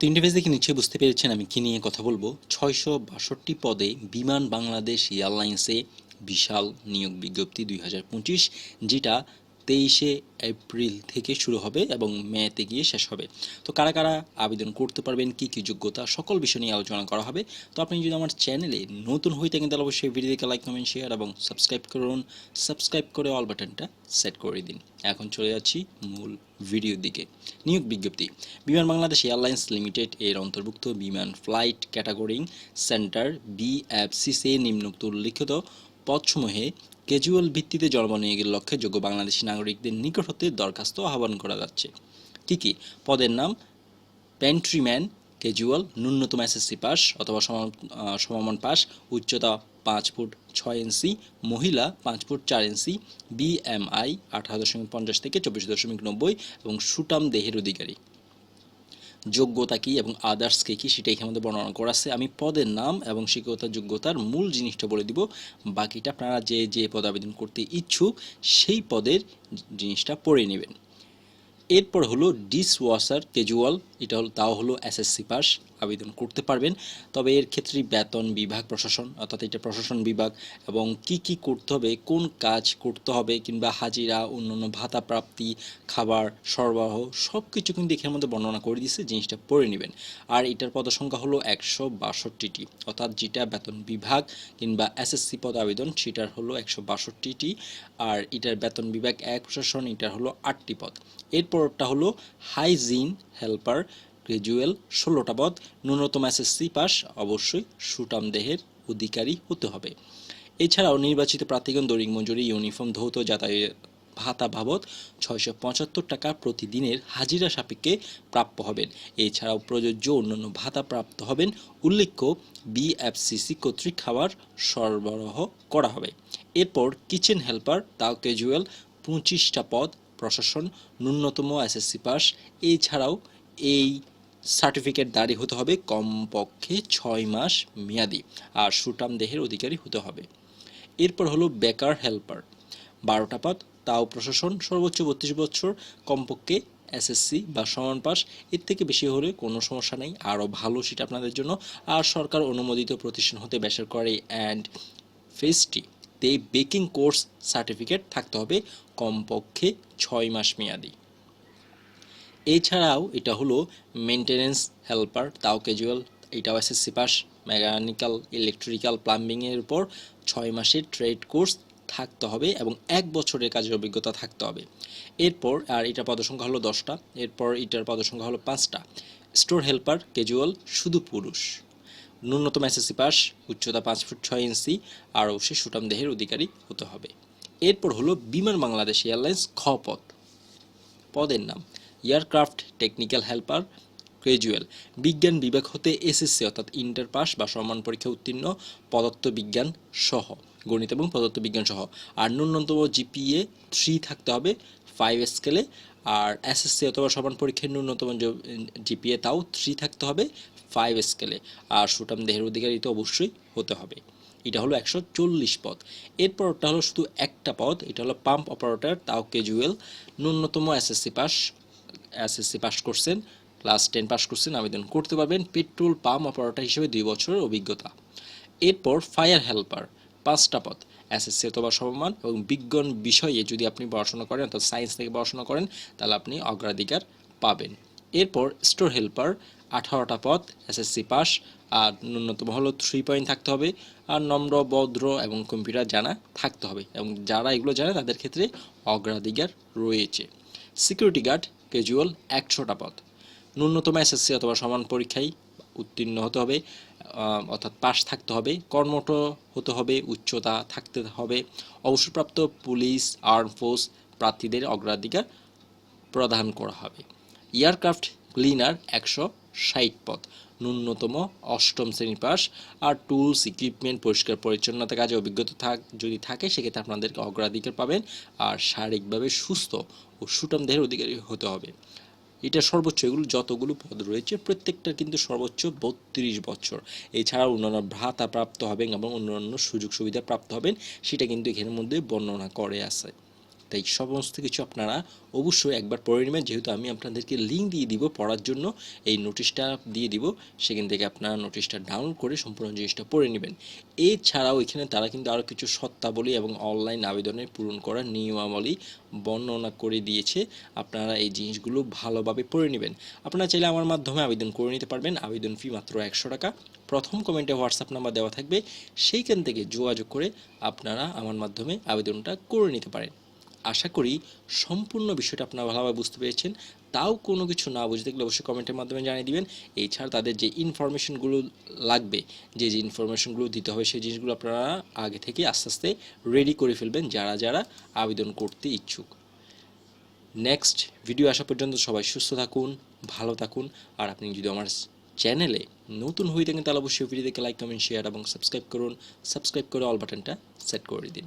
তিনটে পেজ দেখে নিচ্ছে, বুঝতে পেরেছেন আমি কি নিয়ে কথা বলব। ছয়শো বাষট্টি পদে বিমান বাংলাদেশ এয়ারলাইন্সে বিশাল নিয়োগ বিজ্ঞপ্তি দুই হাজার পঁচিশ, যেটা তেইশে এপ্রিল থেকে শুরু হবে এবং মেতে গিয়ে শেষ হবে। তো কারা কারা আবেদন করতে পারবেন, কি কি যোগ্যতা, সকল বিষয় নিয়ে আলোচনা করা হবে। তো আপনি যদি আমার চ্যানেলে নতুন হয়ে থাকেন, তাহলে অবশ্যই ভিডিওকে লাইক কমেন্ট শেয়ার এবং সাবস্ক্রাইব করুন। সাবস্ক্রাইব করে অল বাটনটা সেট করে দিন। এখন চলে যাচ্ছি মূল ভিডিওর দিকে। নিয়োগ বিজ্ঞপ্তি। বিমান বাংলাদেশ এয়ারলাইন্স লিমিটেড এর অন্তর্ভুক্ত বিমান ফ্লাইট ক্যাটাগরিং সেন্টার বিএফসিসি নিম্নোক্ত উল্লিখিত পদসমূহে ক্যাজুয়াল ভিত্তিতে জন্ম নিয়োগের লক্ষ্যে যোগ্য বাংলাদেশি নাগরিকদের নিকট হতে দরখাস্ত আহ্বান করা যাচ্ছে। কী কী? পদের নাম প্যান্ট্রিম্যান ক্যাজুয়াল ন্যূনতম এসএসসি পাস অথবা সমমান পাস উচ্চতা পাঁচ ফুট ছয় ইঞ্চি মহিলা পাঁচ ফুট চার ইঞ্চি বিএমআই আঠারো দশমিক পঞ্চাশ থেকে চব্বিশ দশমিক নব্বই এবং সুটাম দেহের অধিকারী। যোগ্যতা কী এবং আদার্সকে কী সেটা এখানে মধ্যে বর্ণনা করা আছে। আমি পদের নাম এবং শিক্ষকতা যোগ্যতার মূল জিনিসটা বলে দিব। বাকিটা আপনারা যে যে পদ আবেদন করতে ইচ্ছুক, সেই পদের জিনিসটা পড়ে নেবেন। এরপর হলো ডিস ওয়াশার এটা হলো, তাও হলো এসএসসি পাস আবেদন করতে পারবেন। তবে এর ক্ষেত্রে বেতন বিভাগ, প্রশাসন, অর্থাৎ এটা প্রশাসন বিভাগ এবং কি কি করতে হবে, কোন কাজ করতে হবে কিংবা হাজিরা, অন্যান্য ভাতা প্রাপ্তি, খাবার সরবরাহ সব কিছু কিন্তু এখানের মধ্যে বর্ণনা করে দিয়েছে, জিনিসটা পড়ে নেবেন। আর এটার পদসংখ্যা হলো একশো বাষট্টিটি, অর্থাৎ যেটা বেতন বিভাগ কিংবা এসএসসি পদ আবেদন, সেটার হলো একশো বাষট্টিটি। আর এটার বেতন বিভাগ এক প্রশাসন, এটার হলো আটটি পদ। এরপরটা হলো হাইজিন হেল্পার গ্রাজুয়াল ষোলোটা পদ, ন্যূনতম এসএসসি পাস, অবশ্যই সুটাম দেহের অধিকারী হতে হবে। এছাড়াও নির্বাচিত প্রার্থীগণ দৈনিক মজুরি ইউনিফর্ম, ধৌত, যাতায়াত, ভাতা বাবদ ছয়শো পঁচাত্তর টাকা প্রতিদিনের হাজিরা সাপেক্ষে প্রাপ্য হবেন। এছাড়াও প্রযোজ্য অন্যান্য ভাতা প্রাপ্ত হবেন, উল্লেখ্য বিএফসিসি কর্তৃক খাবার সরবরাহ করা হবে। এরপর কিচেন হেল্পার, তাও ক্যাজুয়াল পঁচিশটা পদ প্রশাসন, ন্যূনতম এসএসসি পাস। এই সার্টিফিকেট দাঁড়ি হতে হবে কমপক্ষে ছয় মাস মেয়াদি আর সুটাম দেহের অধিকারী হতে হবে। এরপর হলো বেকার হেল্পার। বারোটা পদ, তাও প্রশাসন, সর্বোচ্চ বত্রিশ বছর, কমপক্ষে এসএসসি বা সমান পাস। এর থেকে বেশি হলে কোনো সমস্যা নেই, আরও ভালো সেটা আপনাদের জন্য। আর সরকার অনুমোদিত প্রতিষ্ঠান হতে বেসরকারি অ্যান্ড ফেস্টি তে বেকিং কোর্স সার্টিফিকেট থাকতে হবে কমপক্ষে ছয় মাস মেয়াদি। এছাড়াও এটা হলো মেনটেনেন্স হেল্পার তাও ক্যাজুয়াল এটাও এসএসসি পাস মেকানিক্যাল ইলেকট্রিক্যাল প্লাম্বিংয়ের উপর ছয় মাসের ট্রেড কোর্স থাকতে হবে এবং এক বছরের কাজের অভিজ্ঞতা থাকতে হবে। এরপর, আর এটার পদসংখ্যা হলো দশটা, এরপর এটার পদসংখ্যা হলো পাঁচটা। স্টোর হেল্পার ক্যাজুয়াল শুধু পুরুষ। ন্যূনতম এসএসসি পাস, উচ্চতা পাঁচ ফুট ছয় ইঞ্চি, আর অবশ্যই সুটাম দেহের অধিকারী হতে হবে। এরপর হলো বিমান বাংলাদেশ এয়ারলাইন্স খ পদ। পদের নাম, এয়ারক্রাফট টেকনিক্যাল হেল্পার গ্রাজুয়াল বিজ্ঞান বিভাগ হতে এসএসসি অর্থাৎ ইন্টার পাস বা সম্মান পরীক্ষা উত্তীর্ণ পদার্থ বিজ্ঞান সহ, গণিত এবং পদার্থ বিজ্ঞান সহ। আর ন্যূনতম জিপিএ থ্রি থাকতে হবে ফাইভ স্কেলে আর এসএসসি অথবা সমান পরীক্ষার ন্যূনতম জিপিএ তাও থ্রি থাকতে হবে ফাইভ স্কেলে আর সুটাম দেহের অধিকারী তো অবশ্যই হতে হবে। এটা হলো একশো চল্লিশ পদ। এরপরটা হলো শুধু একটা পদ, এটা হলো পাম্প অপারেটর তাও ক্যাজুয়াল ন্যূনতম এসএসসি পাস এসএসসি পাস করছেন। ক্লাস টেন পাস করছেন, আবেদন করতে পারবেন। পেট্রোল পাম্প অপারেটর হিসেবে দুই বছরের অভিজ্ঞতা। এরপর ফায়ার হেল্পার পাঁচটা পদ। এসএসসি অথবা সমমান এবং বিজ্ঞান বিষয়ে যদি আপনি পড়াশোনা করেন, অর্থাৎ সায়েন্স থেকে পড়াশোনা করেন, তাহলে আপনি অগ্রাধিকার পাবেন। এরপর স্টোর হেল্পার, আঠারোটা পদ এসএসসি পাস আর ন্যূনতম হলো থ্রি পয়েন্ট থাকতে হবে। আর নম্র, ভদ্র এবং কম্পিউটার জানা থাকতে হবে এবং যারা এগুলো জানে তাদের ক্ষেত্রে অগ্রাধিকার রয়েছে। সিকিউরিটি গার্ড ক্যাজুয়াল একশোটা পদ ন্যূনতম এসএসসি অথবা সমান পরীক্ষায় উত্তীর্ণ হতে হবে অর্থাৎ পাস থাকতে হবে, কর্মঠ হতে হবে, উচ্চতা থাকতে হবে। অবসরপ্রাপ্ত পুলিশ আর্ম ফোর্স প্রার্থীদের অগ্রাধিকার প্রদান করা হবে। এয়ারক্রাফট ক্লিনার একশো ষাট পদ। ন্যূনতম অষ্টম শ্রেণি পাস। আর টুলস, ইকুইপমেন্ট, পরিষ্কার পরিচ্ছন্নতা কাজে অভিজ্ঞতা থাক, যদি থাকে, সেক্ষেত্রে আপনাদেরকে অগ্রাধিকার পাবেন আর শারীরিকভাবে সুস্থ ও সুটাম দেহের অধিকারী হতে হবে। এটা সর্বোচ্চ। এগুলো যতগুলো পদ রয়েছে, প্রত্যেকটার কিন্তু সর্বোচ্চ বত্রিশ বছর। এছাড়া অন্যান্য ভ্রাতা প্রাপ্ত হবেন এবং অন্যান্য সুযোগ সুবিধা প্রাপ্ত হবেন, সেটা কিন্তু এখানের মধ্যে বর্ণনা করে আছে। তাই সমস্ত কিছু আপনারা অবশ্যই একবার পড়ে নেবেন। যেহেতু আমি আপনাদেরকে লিঙ্ক দিয়ে দিব পড়ার জন্য, এই নোটিশটা দিয়ে দিব, সেখান থেকে আপনারা নোটিশটা ডাউনলোড করে সম্পূর্ণ জিনিসটা পড়ে নেবেন। এছাড়াও এখানে তারা কিন্তু আরও কিছু সত্তাবলী এবং অনলাইন আবেদনের পূরণ করার নিয়মাবলী বর্ণনা করে দিয়েছে। আপনারা এই জিনিসগুলো ভালোভাবে পড়ে নেবেন। আপনারা চাইলে আমার মাধ্যমে আবেদন করে নিতে পারবেন। আবেদন ফি মাত্র একশো টাকা। প্রথম কমেন্টে হোয়াটসঅ্যাপ নাম্বার দেওয়া থাকবে। সেইখান থেকে যোগাযোগ করে আপনারা আমার মাধ্যমে আবেদনটা করে নিতে পারেন। আশা করি সম্পূর্ণ বিষয়টা আপনারা ভালোভাবে বুঝতে পেরেছেন। তাও কোনো কিছু না বুঝে থাকলে অবশ্যই কমেন্টের মাধ্যমে জানিয়ে দিবেন। এছাড়া তাদের যে ইনফরমেশনগুলো লাগবে, যে যে ইনফরমেশনগুলো দিতে হবে, সেই জিনিসগুলো আপনারা আগে থেকে আস্তে আস্তে রেডি করে ফেলবেন, যারা যারা আবেদন করতে ইচ্ছুক। নেক্সট ভিডিও আসা পর্যন্ত সবাই সুস্থ থাকুন, ভালো থাকুন। আর আপনি যদি আমার চ্যানেলে নতুন হয়ে থাকেন, তাহলে অবশ্যই ভিডিওকে লাইক কমেন্ট শেয়ার এবং সাবস্ক্রাইব করুন। সাবস্ক্রাইব করে অল বাটনটা সেট করে দিন।